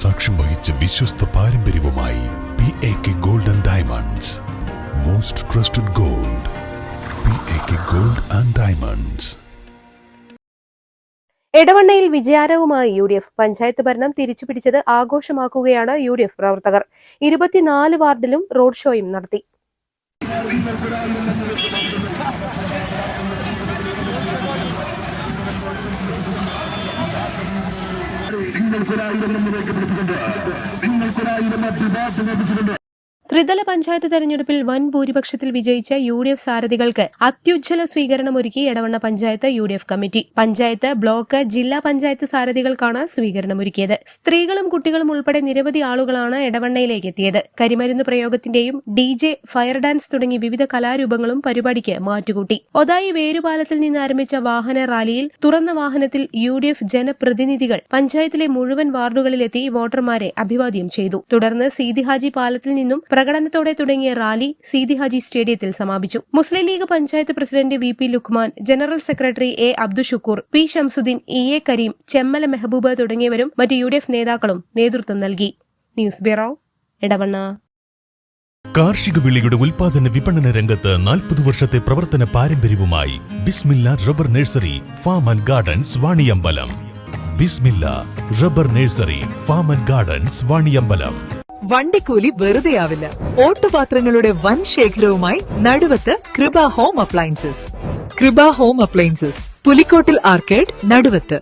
സാക്ഷ്യം വഹിച്ച വിശ്വസ്ത പാരമ്പര്യവുമായി P A K gold and diamonds most trusted gold P A K gold and diamonds എടവണ്ണയിൽ വിജയാരവുമായി യു ഡി എഫ് പഞ്ചായത്ത് ഭരണം തിരിച്ചുപിടിച്ചത് ആഘോഷമാക്കുകയാണ് യു ഡി എഫ് പ്രവർത്തകർ. ഇരുപത്തിനാല് വാർഡിലും റോഡ് ഷോയും നടത്തി. നിങ്ങൾക്കൊരായിരം എന്ന് പിടിച്ചിട്ടുണ്ട് നിങ്ങൾക്കൊരായിരം അഭിവാദം ലഭിച്ചുകൊണ്ട് ത്രിതല പഞ്ചായത്ത് തെരഞ്ഞെടുപ്പിൽ വൻ ഭൂരിപക്ഷത്തിൽ വിജയിച്ച യു ഡി എഫ് സാരഥികൾക്ക് അത്യുജ്വല സ്വീകരണം ഒരുക്കി Edavanna panchayat U D F committee. Panchayat block ജില്ലാ പഞ്ചായത്ത് സാരഥികൾക്കാണ് സ്വീകരണം ഒരുക്കിയത് സ്ത്രീകളും കുട്ടികളും ഉൾപ്പെടെ നിരവധി ആളുകളാണ് എടവണ്ണയിലേക്ക് എത്തിയത്. കരിമരുന്ന് പ്രയോഗത്തിന്റെയും ഡി ജെ ഫയർ ഡാൻസ് തുടങ്ങി വിവിധ കലാരൂപങ്ങളും പരിപാടിക്ക് മാറ്റുകൂട്ടി. ഒതായി വേരുപാലത്തിൽ നിന്ന് ആരംഭിച്ച വാഹന റാലിയിൽ തുറന്ന വാഹനത്തിൽ യു ഡി എഫ് ജനപ്രതിനിധികൾ പഞ്ചായത്തിലെ മുഴുവൻ വാർഡുകളിലെത്തി വോട്ടർമാരെ അഭിവാദ്യം ചെയ്തു. തുടർന്ന് സീതിഹാജി പാലത്തിൽ നിന്നും പ്രകടനത്തോടെ തുടങ്ങിയ റാലി സീതി ഹാജി സ്റ്റേഡിയത്തിൽ സമാപിച്ചു. Muslim League panchayat president V P Lukhman general secretary A Abdu Shukoor P Shamsuddin E A Kareem Chemmala Mehaboob തുടങ്ങിയവരും മറ്റ് യു നേതാക്കളും നേതൃത്വം നൽകി. ന്യൂസ് ബ്യൂറോ ഇടവണ്ണ കാർഷിക വിളിയുടെ ഉൽപാദന വിപണന രംഗത്ത് നാൽപ്പത് വർഷത്തെ പ്രവർത്തന പാരമ്പര്യവുമായി Bismilla rubber nursery farm and gardens Vaniyambalam. Bismilla rubber nursery farm and gardens Vaniyambalam. വണ്ടിക്കൂലി വെറുതെയാവില്ല. ഓട്ടുപാത്രങ്ങളുടെ വൻ ശേഖരവുമായി Naduvath Krupa home appliances. Krupa home appliances. Pulikottil arcade Naduvath.